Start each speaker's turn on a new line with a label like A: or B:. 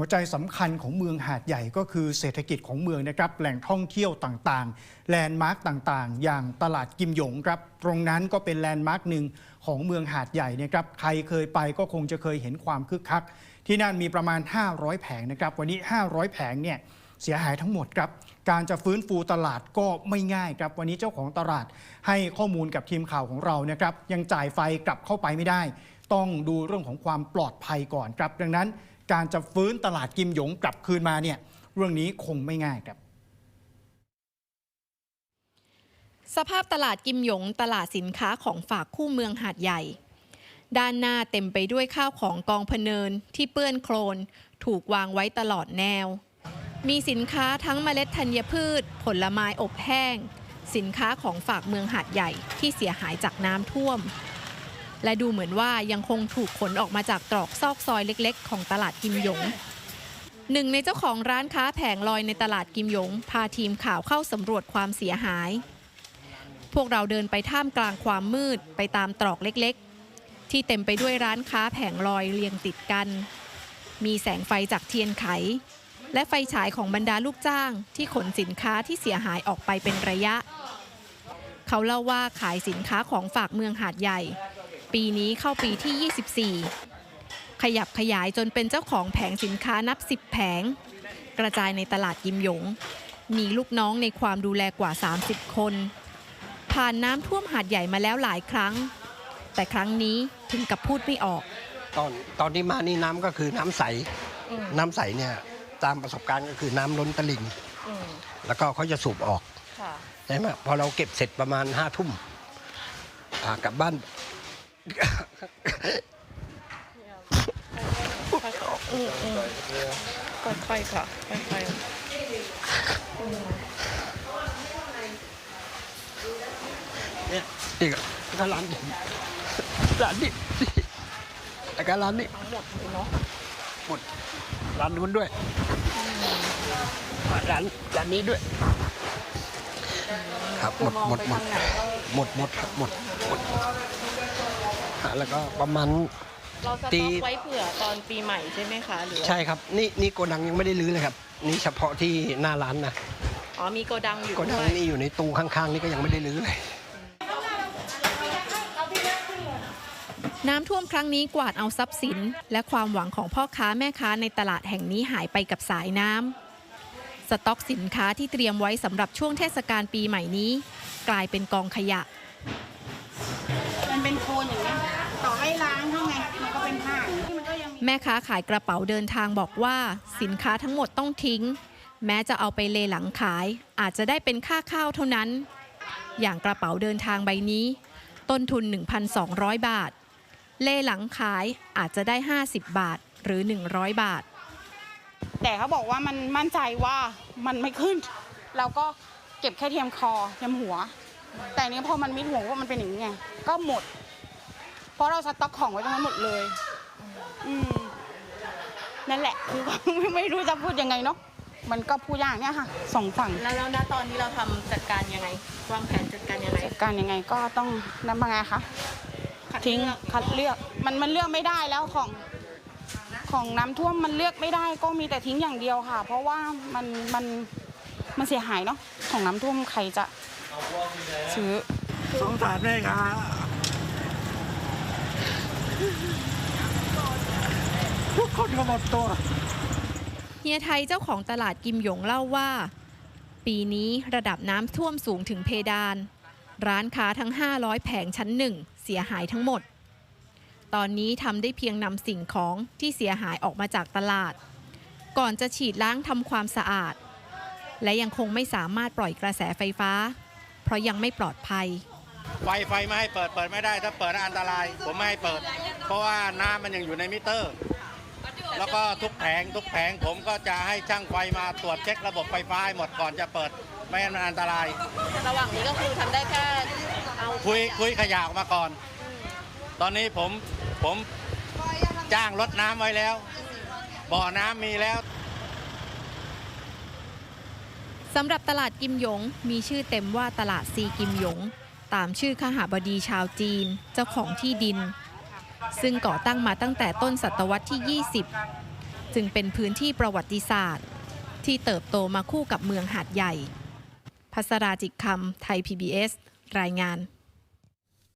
A: หัวใจสำคัญของเมืองหาดใหญ่ก็คือเศรษฐกิจของเมืองนะครับแหล่งท่องเที่ยวต่างๆ แลนด์มาร์กต่างๆ อย่างตลาดกิมหยงครับตรงนั้นก็เป็นแลนด์มาร์กหนึ่งของเมืองหาดใหญ่นะครับใครเคยไปก็คงจะเคยเห็นความคึกคัก ที่นั่นมีประมาณ 500 แผงนะครับวันนี้ 500 แผงเนี่ยเสียหายทั้งหมดครับการจะฟื้นฟูตลาดก็ไม่ง่ายครับ วันนี้เจ้าของตลาดให้ข้อมูลกับทีมข่าวของเรานะครับยังจ่ายไฟกลับเข้าไปไม่ได้ ต้องดูเรื่องของความปลอดภัยก่อนครับ ดังนั้น การจะฟื้นตลาดกิมหยงกลับคืนมาเนี่ยเรื่องนี้คงไม่ง่ายครับ
B: สภาพตลาดกิมหยง ตลาดสินค้าของฝากคู่เมืองหาดใหญ่ ด้านหน้าเต็มไปด้วยข้าวของกองพเนินที่เปื้อนโคลน ถูกวางไว้ตลอดแนว มีสินค้าทั้งเมล็ดธัญพืช ผลไม้อบแห้ง สินค้าของฝากเมืองหาดใหญ่ที่เสียหายจากน้ำท่วม และดูเหมือนว่ายังคงถูกขนออกมาจากตรอกซอกซอยเล็กๆ ของตลาดกิมหยงหนึ่งในเจ้าของร้านค้าแผงลอยในตลาดกิมหยง พาทีมข่าวเข้าสำรวจความเสียหาย พวกเราเดินไปท่ามกลางความมืดไปตามตรอกเล็กๆ ที่เต็มไปด้วยร้านค้าแผงลอยเรียงติดกัน มีแสงไฟจากเทียนไข และไฟฉายของบรรดาลูกจ้างที่ขนสินค้าที่เสียหายออกไปเป็นระยะ เขาเล่าว่าขายสินค้าของฝากเมืองหาดใหญ่ ปีนี้เข้าปีที่ 24 ขยับขยายจนเป็นเจ้าของแผงสินค้านับ 10 แผง กระจายในตลาดยิมหยง มีลูกน้องในความดูแลกว่า 30 คน ผ่านน้ำท่วมหาดใหญ่มาแล้วหลายครั้ง แต่ครั้งนี้ถึงกับพูดไม่ออก
C: ตอนตอนที่มานี่น้ำก็คือน้ำใส น้ำใสเนี่ยตามประสบการณ์ก็คือน้ำล้นตลิ่งแล้วก็เขาจะสูบออก ใช่ไหมพอเราเก็บเสร็จประมาณห้าทุ่มอ่ากลับบ้าน
D: ค่อยๆค่ะค่อย
C: เนี่ยนี่ก็ก็ร้านนี้ร้านนี้แล้วก็ร้านนี้
D: ทั้งหมดเลยเนาะ
C: หมดร้านนู้นด้วยร้านร้านนี้ด้วย ครับหมดหมดหมดหมดหมดหมดหมดะแล้วก็ประมาณ
D: เราจะ
C: ตี
D: ต้องไว้เผื่อตอนปีใหม่ใช่ไหมคะ หรือ
C: ใช่ครับ นี่นี่โกดังยังไม่ได้รื้อเลยครับ นี่เฉพาะที่หน้าร้านนะ
D: อ๋อมีโกดังอยู่
C: โกดัง
D: ด้วย
C: นี่อยู่ในตู้ข้างๆ นี่ก็ยังไม่ได้รื้อเลย
B: น้ำท่วมครั้งนี้กวาดเอาทรัพย์สิน และความหวังของพ่อค้าแม่ค้าในตลาดแห่งนี้หายไปกับสายน้ำสต็อกสินค้าที่เตรียมไว้สำหรับช่วงเทศกาลปีใหม่นี้ กลายเป็นกองขยะ
E: มันเป็นโคลนอย่างนี้ย ต่อให้ล้างเท่าไงมันก็เป็นผ้าอย่างนี้มันก็ยังมี
B: แม่ค้าขายกระเป๋าเดินทางบอกว่า สินค้าทั้งหมดต้องทิ้ง แม้จะเอาไปเลหลังขาย อาจจะได้เป็นค่าข้าวเท่านั้น อย่างกระเป๋าเดินทางใบนี้ ต้นทุน 1,200 บาท เลหลังขายอาจจะได้ 50 บาทหรือ 100 บาท
E: แต่เขาบอกว่ามันมั่นใจว่ามันไม่ขึ้น เราก็เก็บแค่เทียมคอเทียมหัว แต่อันนี้พอมันมิดหัวว่ามันเป็นอย่างนี้ไงก็หมด เพราะเราสต็อกของไว้ตรงนั้นหมดเลย อืมนั่นแหละ คือ ไม่รู้จะพูดยังไงเนาะมันก็พูดยากเนี่ยค่ะสองฝั่ง
D: แล้วแล้วณตอนนี้เราทำจัดการยังไงวางแผนจัดการยังไง
E: จัดการยังไงก็ต้องนำมาไงคะ
D: คัด
E: ทิ้ง
D: เลือก
E: คัดเลือกมันมันเลือกไม่ได้แล้วของของน้ำท่วมมันเลือกไม่ได้ก็มีแต่ทิ้งอย่างเดียวค่ะ เพราะว่ามันมันมันเสียหายเนาะของน้ำท่วมใครจะซื้อ
C: สงสารแม่ค้า ทุกคนก็หมดตัว
B: เฮียไทยเจ้าของตลาดกิมหยงเล่าว่า ปีนี้ระดับน้ำท่วมสูงถึงเพดาน ร้านค้าทั้ง 500 แผงชั้นหนึ่งเสียหายทั้งหมด ตอนนี้ทำได้เพียงนำสิ่งของที่เสียหายออกมาจากตลาด ก่อนจะฉีดล้างทำความสะอาด และยังคงไม่สามารถปล่อยกระแสไฟฟ้า เพราะยังไม่ปลอดภัย
F: ไฟไฟไม่ให้เปิดเปิดไม่ได้ถ้าเปิดแล้วอันตราย ผมไม่ให้เปิด เพราะว่าน้ำมันยังอยู่ในมิเตอร์ แล้วก็ทุกแผงทุกแผงผมก็จะให้ช่างไฟมาตรวจเช็คระบบไฟฟ้าให้หมดก่อนจะเปิด ไม่งั้นมันอันตราย
D: ระหว่างนี้ก็คือทำได้แค่เอา
F: คุยคุยขยะออกมาก่อน ตอนนี้ผมผมจ้างรถน้ำไว้แล้ว บ่อน้ำมีแล้ว
B: สำหรับตลาดกิมหยง มีชื่อเต็มว่าตลาดซีกิมหยง ตามชื่อขหาบดีชาวจีน เจ้าของที่ดิน ซึ่งก่อตั้งมาตั้งแต่ต้นศตวรรษที่ 20 จึงเป็นพื้นที่ประวัติศาสตร์ ที่เติบโตมาคู่กับเมืองหาดใหญ่ พัสราจิตคำไทย PBS รายงาน